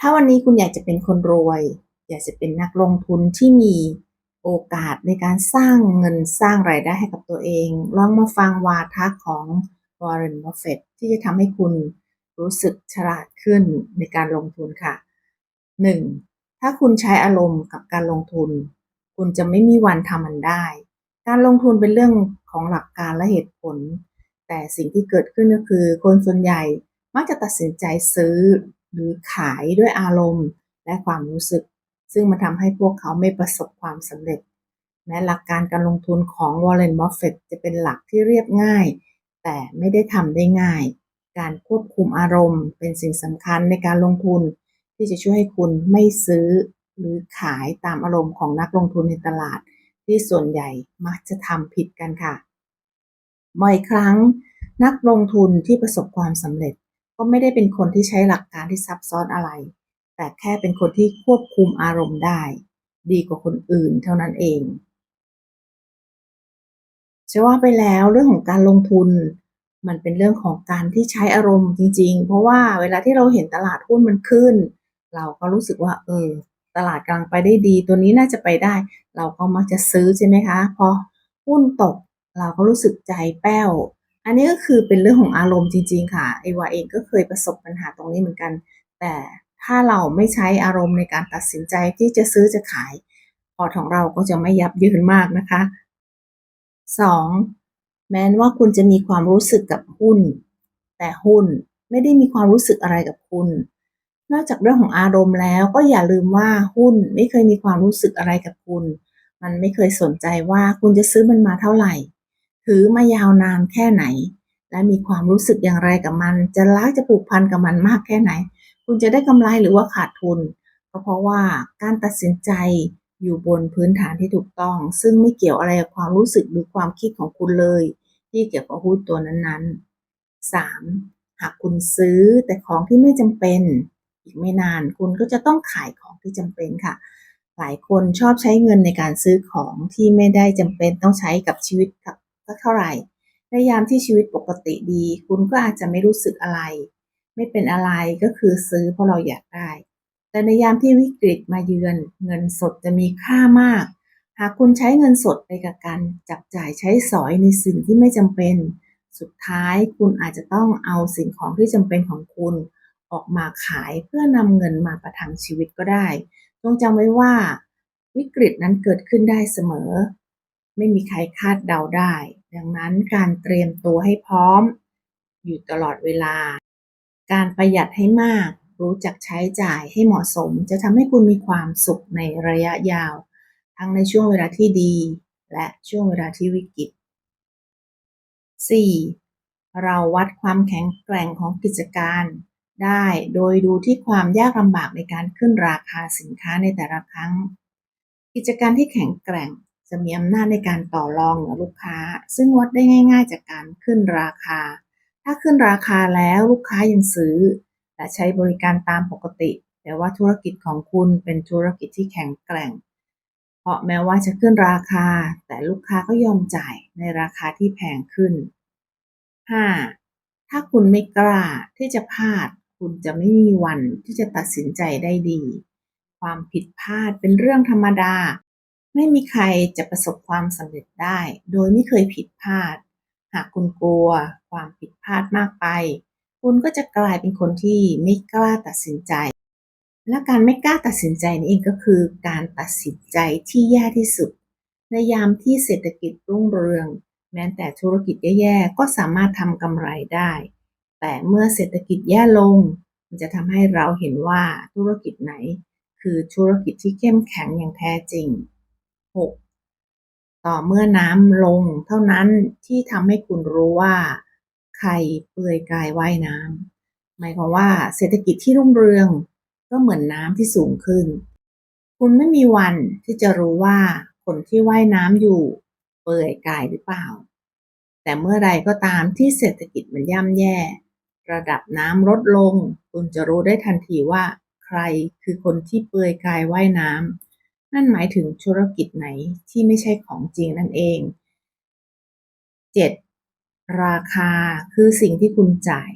ถ้าวันนี้คุณอยากจะเป็นคนรวย อยากจะเป็นนักลงทุนที่มีโอกาสในการสร้างเงินสร้างรายได้ให้กับตัวเอง ลองมาฟังวาทะของ Warren Buffett ที่จะทำให้คุณรู้สึกฉลาดขึ้นในการลงทุนค่ะ 1. ถ้าคุณใช้อารมณ์กับการลงทุน คุณจะไม่มีวันทำมันได้ การลงทุนเป็นเรื่องของหลักการและเหตุผล แต่สิ่งที่เกิดขึ้นก็คือ คนส่วนใหญ่มักจะตัดสินใจซื้อ หรือขายด้วยอารมณ์และความรู้สึก ซึ่งมันทำให้พวกเขาไม่ประสบความสำเร็จ แม้หลักการการลงทุนของ Warren Buffett จะเป็นหลักที่เรียบง่าย แต่ไม่ได้ทำได้ง่าย การควบคุมอารมณ์ เป็นสิ่งสำคัญในการลงทุน ที่จะช่วยให้คุณไม่ซื้อหรือขายตามอารมณ์ของนักลงทุนในตลาด ที่ส่วนใหญ่มักจะทำผิดกันค่ะบ่อยครั้งนักลงทุนที่ประสบความสำเร็จ ก็ไม่ได้เป็นคนที่ใช้หลักการที่ซับซ้อนอะไร แต่แค่เป็นคนที่ควบคุมอารมณ์ได้ ดีกว่าคนอื่นเท่านั้นเองจะว่าไปแล้วเรื่องของการลงทุน มันเป็นเรื่องของการที่ใช้อารมณ์จริง ๆ เพราะว่าเวลาที่เราเห็นตลาดหุ้นมันขึ้น เราก็รู้สึกว่า เออ ตลาดกำลังไปได้ดี ตัวนี้น่าจะไปได้ เราก็มักจะซื้อใช่ไหมคะ พอหุ้นตก เราก็รู้สึกใจแป้ว อันนี้ก็คือเป็นเรื่องของอารมณ์จริง ๆ ค่ะไอวาเองก็เคยประสบปัญหาตรงนี้เหมือนกัน แต่ถ้าเราไม่ใช้อารมณ์ในการตัดสินใจที่จะซื้อจะขาย พอร์ตของเราก็จะไม่ยับยืนมากนะคะ 2. แม้ว่าคุณจะมีความรู้สึกกับหุ้น แต่หุ้นไม่ได้มีความรู้สึกอะไรกับคุณ นอกจากเรื่องของอารมณ์แล้วก็อย่าลืมว่าหุ้นไม่เคยมีความรู้สึกอะไรกับคุณ มันไม่เคยสนใจว่าคุณจะซื้อมันมาเท่าไหร่ ถือมายาวนานแค่ไหน และมีความรู้สึกอย่างไรกับมัน จะรักจะผูกพันกับมันมากแค่ไหน คุณจะได้กำไรหรือว่าขาดทุน ก็เพราะว่าการตัดสินใจอยู่บนพื้นฐานที่ถูกต้อง ซึ่งไม่เกี่ยวอะไรกับความรู้สึกหรือความคิดของคุณเลย ที่เกี่ยวกับหุ้นตัวนั้นๆ 3. หากคุณซื้อแต่ของที่ไม่จำเป็น อีกไม่นานคุณก็จะต้องขายของที่จำเป็นค่ะหลายคนชอบใช้เงินในการซื้อของที่ไม่ได้จำเป็นต้องใช้กับชีวิตกับ สักเท่าไหร่ในยามที่ชีวิตปกติดี คุณก็อาจจะไม่รู้สึกอะไร ไม่เป็นอะไรก็คือซื้อเพราะเราอยากได้ แต่ในยามที่วิกฤตมาเยือน เงินสดจะมีค่ามาก หากคุณใช้เงินสดไปกับการจับจ่ายใช้สอยในสิ่งที่ไม่จำเป็น สุดท้ายคุณอาจจะต้องเอาสิ่งของที่จำเป็นของคุณ ออกมาขายเพื่อนำเงินมาประทังชีวิตก็ได้ต้องจำไว้ว่าวิกฤตนั้นเกิดขึ้นได้เสมอ ไม่มีใครคาดเดาได้ ดังนั้นการเตรียมตัวให้พร้อม อยู่ตลอดเวลา การประหยัดให้มาก รู้จักใช้จ่ายให้เหมาะสม จะทำให้คุณมีความสุขในระยะยาว ทั้งในช่วงเวลาที่ดี และช่วงเวลาที่วิกฤต 4. เราวัดความแข็งแกร่งของกิจการได้โดยดูที่ความยากลำบากในการขึ้นราคาสินค้าในแต่ละครั้ง กิจการที่แข็งแกร่ง จะมีอำนาจในการต่อรองกับลูกค้า ซึ่งวัดได้ง่าย ๆ จากการขึ้นราคา ถ้าขึ้นราคาแล้วลูกค้ายังซื้อ และใช้บริการตามปกติแต่ว่าธุรกิจของคุณเป็นธุรกิจที่แข็งแกร่ง เพราะแม้ว่าจะขึ้นราคา แต่ลูกค้าก็ยอมจ่ายในราคาที่แพงขึ้น 5. ถ้าคุณไม่กล้าที่จะพลาด คุณจะไม่มีวันที่จะตัดสินใจได้ดี ความผิดพลาดเป็นเรื่องธรรมดา ไม่มีใครจะประสบความสำเร็จได้ โดยไม่เคยผิดพลาด หากคุณกลัวความผิดพลาดมากไป คุณก็จะกลายเป็นคนที่ไม่กล้าตัดสินใจ และการไม่กล้าตัดสินใจนี่เองก็คือการตัดสินใจที่แย่ที่สุด ในยามที่เศรษฐกิจรุ่งเรือง แม้แต่ธุรกิจแย่ๆก็สามารถทำกำไรได้ แต่เมื่อเศรษฐกิจแย่ลง มันจะทำให้เราเห็นว่าธุรกิจไหน คือธุรกิจที่เข้มแข็งอย่างแท้จริง 6. ต่อเมื่อน้ำลงเท่านั้นที่ทำให้คุณรู้ว่าไข่เปลือยกายว่ายน้ำหมายความว่าเศรษฐกิจที่รุ่งเรืองก็เหมือนน้ำที่สูงขึ้น คุณไม่มีวันที่จะรู้ว่าคนที่ว่ายน้ำอยู่เปลือยกายหรือเปล่า แต่เมื่อใดก็ตามที่เศรษฐกิจมันย่ำแย่ ระดับน้ำลดลง คุณจะรู้ได้ทันทีว่า ใครคือคนที่เปลือยกายว่ายน้ำ นั่นหมายถึงธุรกิจไหนที่ไม่ใช่ของจริงนั่นเอง 7. ราคาคือสิ่งที่คุณจ่าย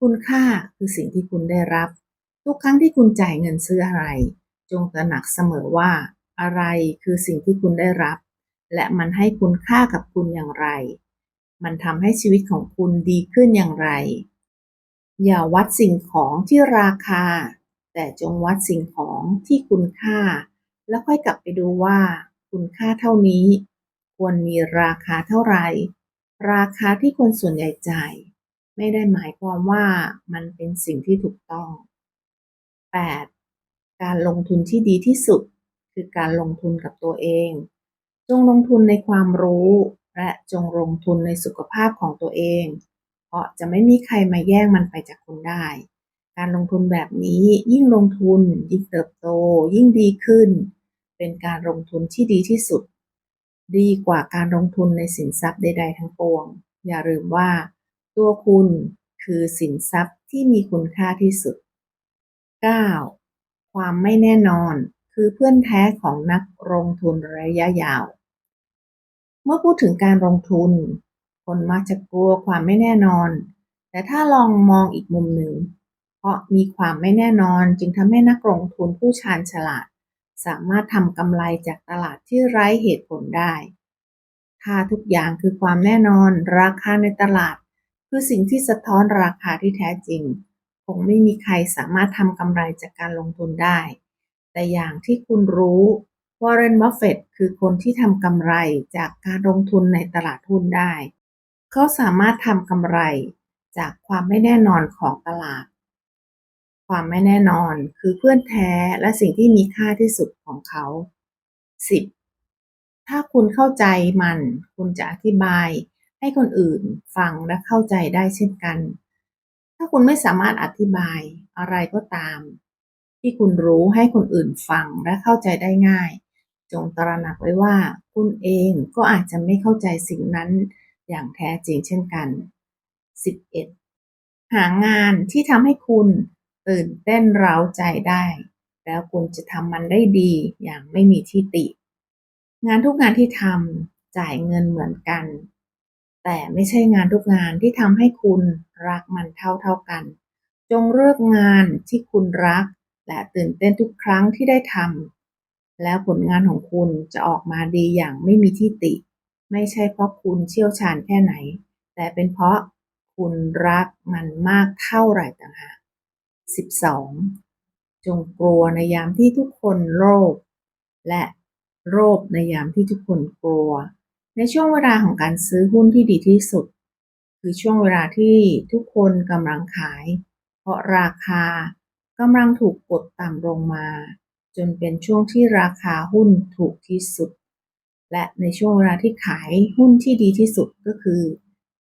คุณค่าคือสิ่งที่คุณได้รับ ทุกครั้งที่คุณจ่ายเงินซื้ออะไร จงตระหนักเสมอว่า อะไรคือสิ่งที่คุณได้รับ และมันให้คุณค่ากับคุณอย่างไร มันทำให้ชีวิตของคุณดีขึ้นอย่างไร อย่าวัดสิ่งของที่ราคา แต่จงวัดสิ่งของที่คุณค่า แล้วค่อยกลับไปดูว่า คุณค่าเท่านี้ ควรมีราคาเท่าไหร่ ราคาที่คนส่วนใหญ่จ่าย ไม่ได้หมายความว่ามันเป็นสิ่งที่ถูกต้อง 8. การลงทุนที่ดีที่สุด คือการลงทุนกับตัวเอง จงลงทุนในความรู้ และจงลงทุนในสุขภาพของตัวเอง เพราะจะไม่มีใครมาแย่งมันไปจากคุณได้การลงทุนแบบนี้ยิ่งลงทุน ยิ่งเติบโต ยิ่งดีขึ้น เป็นการลงทุนที่ดีที่สุด ดีกว่าการลงทุนในสินทรัพย์ใด ๆ ทั้งปวง อย่าลืมว่า ตัวคุณคือสินทรัพย์ที่มีคุณค่าที่สุด 9. ความไม่แน่นอนคือเพื่อนแท้ของนักลงทุนระยะยาว เมื่อพูดถึงการลงทุน คนมักจะกลัวความไม่แน่นอน แต่ถ้าลองมองอีกมุมหนึ่ง เพราะมีความไม่แน่นอนจึงทำให้นักลงทุนผู้ชาญฉลาด สามารถทำกำไรจากตลาดที่ไร้เหตุผลได้ถ้าทุกอย่างคือความแน่นอน ราคาในตลาด คือสิ่งที่สะท้อนราคาที่แท้จริง คงไม่มีใครสามารถทำกำไรจากการลงทุนได้ แต่อย่างที่คุณรู้วอร์เรนบัฟเฟตคือคนที่ทำกำไรจากการลงทุนในตลาดหุ้นได้ เขาสามารถทำกำไรจากความไม่แน่นอนของตลาด ความไม่แน่นอนคือเพื่อนแท้และสิ่งที่มีค่าที่สุดของเขา 10. ถ้าคุณเข้าใจมัน คุณจะอธิบายให้คนอื่นฟังและเข้าใจได้เช่นกัน ถ้าคุณไม่สามารถอธิบายอะไรก็ตาม ที่คุณรู้ให้คนอื่นฟังและเข้าใจได้ง่าย จงตระหนักไว้ว่า คุณเองก็อาจจะไม่เข้าใจสิ่งนั้นอย่างแท้จริงเช่นกัน 11. หางานที่ทำให้คุณ ตื่นเต้นเร้าใจได้ แล้วคุณจะทำมันได้ดีอย่างไม่มีที่ติ งานทุกงานที่ทำจ่ายเงินเหมือนกัน แต่ไม่ใช่งานทุกงานที่ทำให้คุณรักมันเท่าเท่ากัน จงเลือกงานที่คุณรัก และตื่นเต้นทุกครั้งที่ได้ทำแล้วผลงานของคุณจะออกมาดีอย่างไม่มีที่ติ ไม่ใช่เพราะคุณเชี่ยวชาญแค่ไหน แต่เป็นเพราะคุณรักมันมากเท่าไหร่ต่างหาก 12. จงกลัวในยามที่ทุกคนโลภและโลภในยามที่ทุกคนกลัว ในช่วงเวลาของการซื้อหุ้นที่ดีที่สุด คือช่วงเวลาที่ทุกคนกำลังขาย เพราะราคากำลังถูกกดต่ำลงมา จนเป็นช่วงที่ราคาหุ้นถูกที่สุด และในช่วงเวลาที่ขายหุ้นที่ดีที่สุดก็คือ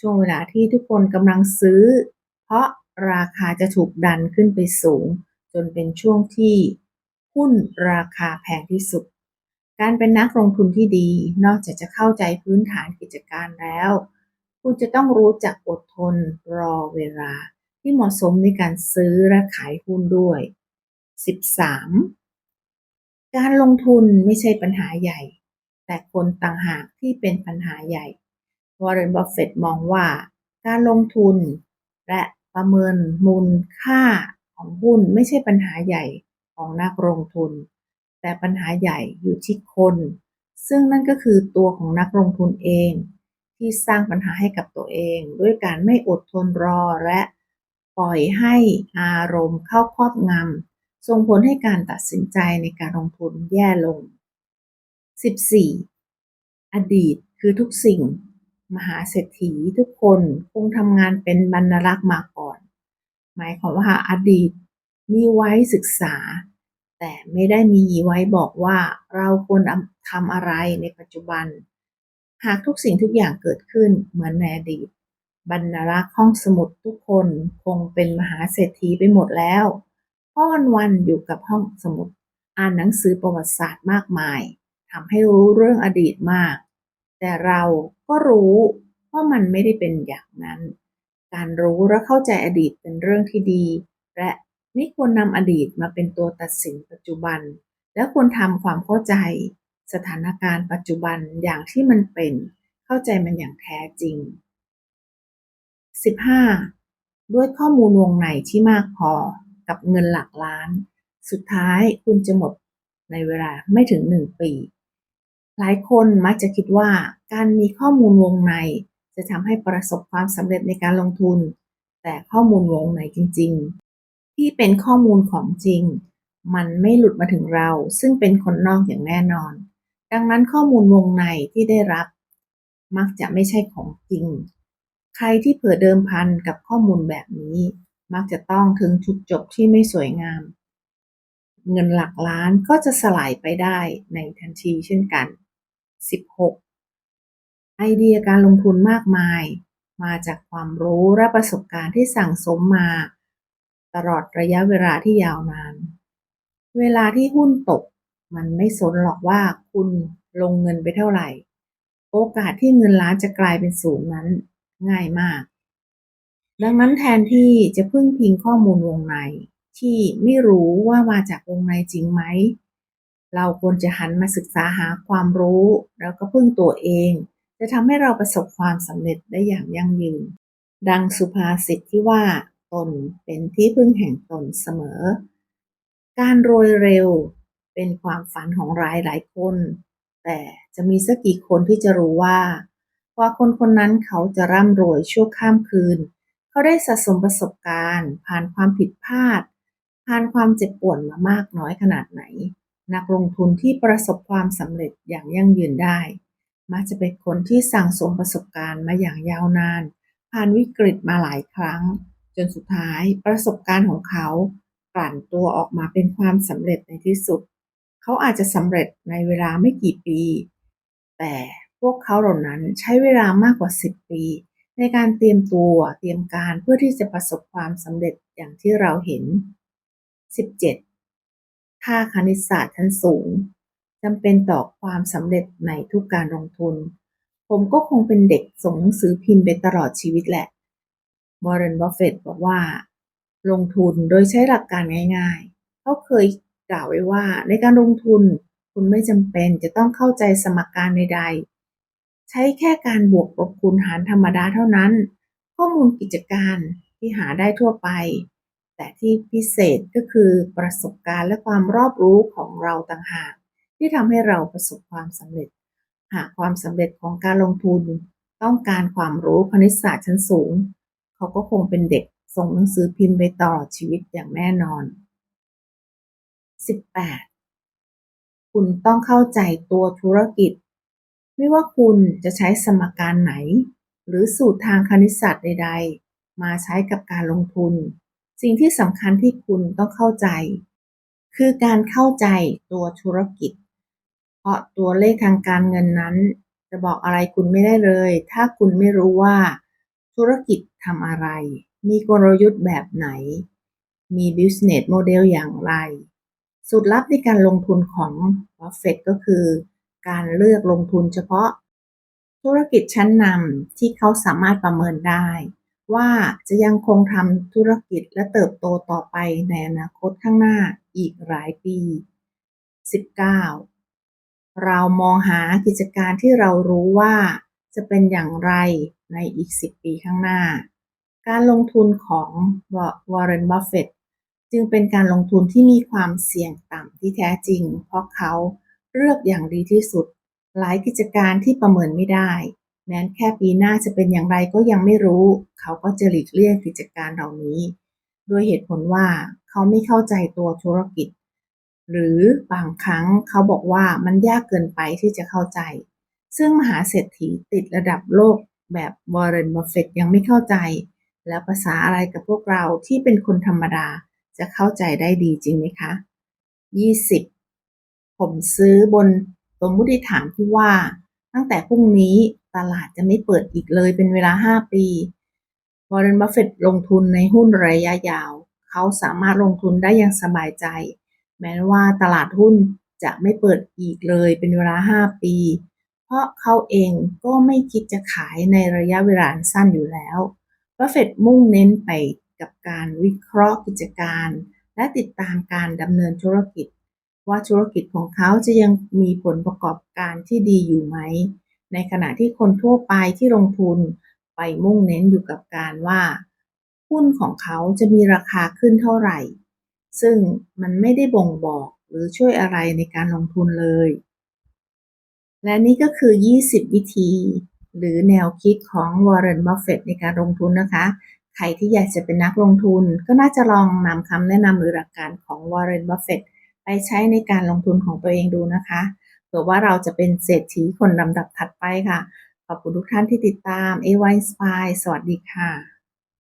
ช่วงเวลาที่ทุกคนกำลังซื้อ เพราะ ราคาจะถูกดันขึ้นไปสูง จนเป็นช่วงที่หุ้นราคาแพงที่สุด การเป็นนักลงทุนที่ดี นอกจากจะเข้าใจพื้นฐานกิจการแล้ว คุณจะต้องรู้จักอดทนรอเวลา ที่เหมาะสมในการซื้อและขายหุ้นด้วย 13. การลงทุนไม่ใช่ปัญหาใหญ่ แต่คนต่างหากที่เป็นปัญหาใหญ่วอร์เรนบัฟเฟตมองว่า การลงทุนและ ประเมินมูลค่าของหุ้นไม่ใช่ปัญหาใหญ่ของนักลงทุน แต่ปัญหาใหญ่อยู่ที่คน ซึ่งนั่นก็คือตัวของนักลงทุนเอง ที่สร้างปัญหาให้กับตัวเอง ด้วยการไม่อดทนรอและปล่อยให้อารมณ์เข้าครอบงำส่งผลให้การตัดสินใจในการลงทุนแย่ลง 14. อดีตคือทุกสิ่ง มหาเศรษฐีทุกคนคงทำงานเป็นบรรลักษ์มาก่อน หมายความว่าอดีตมีไว้ศึกษา แต่ไม่ได้มีไว้บอกว่าเราควรทำอะไรในปัจจุบัน หากทุกสิ่งทุกอย่างเกิดขึ้นเหมือนในอดีต บรรณารักษ์ห้องสมุดทุกคนคงเป็นมหาเศรษฐีไปหมดแล้วพราะวันอยู่กับห้องสมุด อ่านหนังสือประวัติศาสตร์มากมายทำให้รู้เรื่องอดีตมาก แต่เราก็รู้ว่ามันไม่ได้เป็นอย่างนั้น การรู้และเข้าใจอดีตเป็นเรื่องที่ดี และไม่ควรนำอดีตมาเป็นตัวตัดสินปัจจุบัน และควรทำความเข้าใจ สถานการณ์ปัจจุบันอย่างที่มันเป็น เข้าใจมันอย่างแท้จริง 15. ด้วยข้อมูลวงในที่มากพอกับเงินหลักล้าน สุดท้ายคุณจะหมดในเวลาไม่ถึงหนึ่งปี หลายคนมักจะคิดว่าการมีข้อมูลวงใน จะทำให้ประสบความสำเร็จในการลงทุน แต่ข้อมูลวงในจริง ๆ ที่เป็นข้อมูลของจริง มันไม่หลุดมาถึงเรา ซึ่งเป็นคนนอกอย่างแน่นอน ดังนั้นข้อมูลวงในที่ได้รับ มักจะไม่ใช่ของจริง ใครที่เผื่อเดิมพันกับข้อมูลแบบนี้ มักจะต้องถึงจุดจบที่ไม่สวยงาม เงินหลักล้านก็จะสลายไปได้ในทันทีเช่นกัน 16. ไอเดียการลงทุนมากมาย มาจากความรู้และประสบการณ์ที่สั่งสมมา ตลอดระยะเวลาที่ยาวนาน เวลาที่หุ้นตก มันไม่สนหรอกว่าคุณลงเงินไปเท่าไหร่ โอกาสที่เงินล้านจะกลายเป็นศูนย์นั้นง่ายมาก ดังนั้นแทนที่จะพึ่งพิงข้อมูลวงใน ที่ไม่รู้ว่ามาจากวงในจริงไหมเราควรจะหันมาศึกษาหาความรู้ แล้วก็พึ่งตัวเอง จะทำให้เราประสบความสำเร็จได้อย่างยั่งยืน ดังสุภาษิตที่ว่า ตนเป็นที่พึ่งแห่งตนเสมอ การรวยเร็วเป็นความฝันของหลายหลายคน แต่จะมีสักกี่คนที่จะรู้ว่า กว่าคนคนนั้นเขาจะร่ำรวยชั่วข้ามคืน เขาได้สะสมประสบการณ์ ผ่านความผิดพลาด ผ่านความเจ็บปวดมามากน้อยขนาดไหน นักลงทุนที่ประสบความสำเร็จอย่างยั่งยืนได้ มักจะเป็นคนที่สั่งสมประสบการณ์มาอย่างยาวนาน ผ่านวิกฤตมาหลายครั้ง จนสุดท้ายประสบการณ์ของเขากลั่นตัวออกมาเป็นความสำเร็จในที่สุด เขาอาจจะสำเร็จในเวลาไม่กี่ปี แต่พวกเขาเหล่านั้นใช้เวลามากกว่า 10 ปี ในการเตรียมตัวเตรียมการเพื่อที่จะประสบความสำเร็จอย่างที่เราเห็น 17. ค่าคณิตศาสตร์ชั้นสูง จำเป็นต่อความสำเร็จในทุกการลงทุน ผมก็คงเป็นเด็กส่งหนังสือพิมพ์ไปตลอดชีวิตแหละวอร์เรนบัฟเฟตบอกว่า ลงทุนโดยใช้หลักการง่ายๆ เขาเคยกล่าวไว้ว่าในการลงทุนคุณไม่จำเป็นจะต้องเข้าใจสมการใดๆ ใช้แค่การบวกลบคูณหารธรรมดาเท่านั้น ข้อมูลกิจการที่หาได้ทั่วไป แต่ที่พิเศษก็คือประสบการณ์และความรอบรู้ของเราต่างหาก ที่ทำให้เราประสบความสำเร็จ หากความสำเร็จของการลงทุนต้องการความรู้คณิตศาสตร์ชั้นสูง เขาก็คงเป็นเด็กส่งหนังสือพิมพ์ไปตลอดชีวิตอย่างแน่นอน 18. คุณต้องเข้าใจตัวธุรกิจ ไม่ว่าคุณจะใช้สมการไหน หรือสูตรทางคณิตศาสตร์ใด ๆ มาใช้กับการลงทุน สิ่งที่สำคัญที่คุณต้องเข้าใจ คือการเข้าใจตัวธุรกิจ ราะตัวเลขทางการเงินนั้น จะบอกอะไรคุณไม่ได้เลย ถ้าคุณไม่รู้ว่า ธุรกิจทำอะไร มีกลยุทธ์แบบไหน มี business model อย่างไร สูตรลับในการลงทุนของบัฟเฟตก็คือ การเลือกลงทุนเฉพาะ ธุรกิจชั้นนำที่เขาสามารถประเมินได้ ว่าจะยังคงทำธุรกิจและเติบโตต่อไปในอนาคตข้างหน้าอีกหลายปี 19. เรามองหากิจการที่เรารู้ว่าจะเป็นอย่างไรในอีก 10 ปีข้างหน้า การลงทุนของวอร์เรน บัฟเฟตจึงเป็นการลงทุนที่มีความเสี่ยงต่ำที่แท้จริง เพราะเขาเลือกอย่างดีที่สุด หลายกิจการที่ประเมินไม่ได้ แม้แค่ปีหน้าจะเป็นอย่างไรก็ยังไม่รู้ เขาก็จะหลีกเลี่ยงกิจการเหล่านี้ ด้วยเหตุผลว่าเขาไม่เข้าใจตัวธุรกิจ หรือบางครั้งเขาบอกว่ามันยากเกินไปที่จะเข้าใจ ซึ่งมหาเศรษฐีติดระดับโลกแบบวอร์เรนบัฟเฟตยังไม่เข้าใจ แล้วภาษาอะไรกับพวกเราที่เป็นคนธรรมดาจะเข้าใจได้ดีจริงไหมคะ 20. ผมซื้อบนสมมติฐานที่ว่า ตั้งแต่พรุ่งนี้ตลาดจะไม่เปิดอีกเลยเป็นเวลา 5 ปีวอร์เรนบัฟเฟตลงทุนในหุ้นระยะยาว เขาสามารถลงทุนได้อย่างสบายใจ แม้ว่าตลาดหุ้นจะไม่เปิดอีกเลยเป็นเวลา 5 ปี เพราะเขาเองก็ไม่คิดจะขายในระยะเวลาสั้นอยู่แล้วบัฟเฟตมุ่งเน้นไปกับการวิเคราะห์กิจการ และติดตามการดำเนินธุรกิจ ว่าธุรกิจของเขาจะยังมีผลประกอบการที่ดีอยู่ไหม ในขณะที่คนทั่วไปที่ลงทุนไปมุ่งเน้นอยู่กับการว่า หุ้นของเขาจะมีราคาขึ้นเท่าไหร่ ซึ่งมันไม่ได้บ่งบอกหรือช่วยอะไรในการลงทุนเลย และนี่ก็คือ 20 วิธี หรือแนวคิดของ Warren Buffett ในการลงทุนนะคะ ใครที่อยากจะเป็นนักลงทุน ก็น่าจะลองนำคำแนะนำหรือหลักการของ Warren Buffett ไปใช้ในการลงทุนของตัวเองดูนะคะเผื่อว่าเราจะเป็นเศรษฐีคนลำดับถัดไปค่ะ ขอบคุณทุกท่านที่ติดตาม a y Spy สวัสดีค่ะ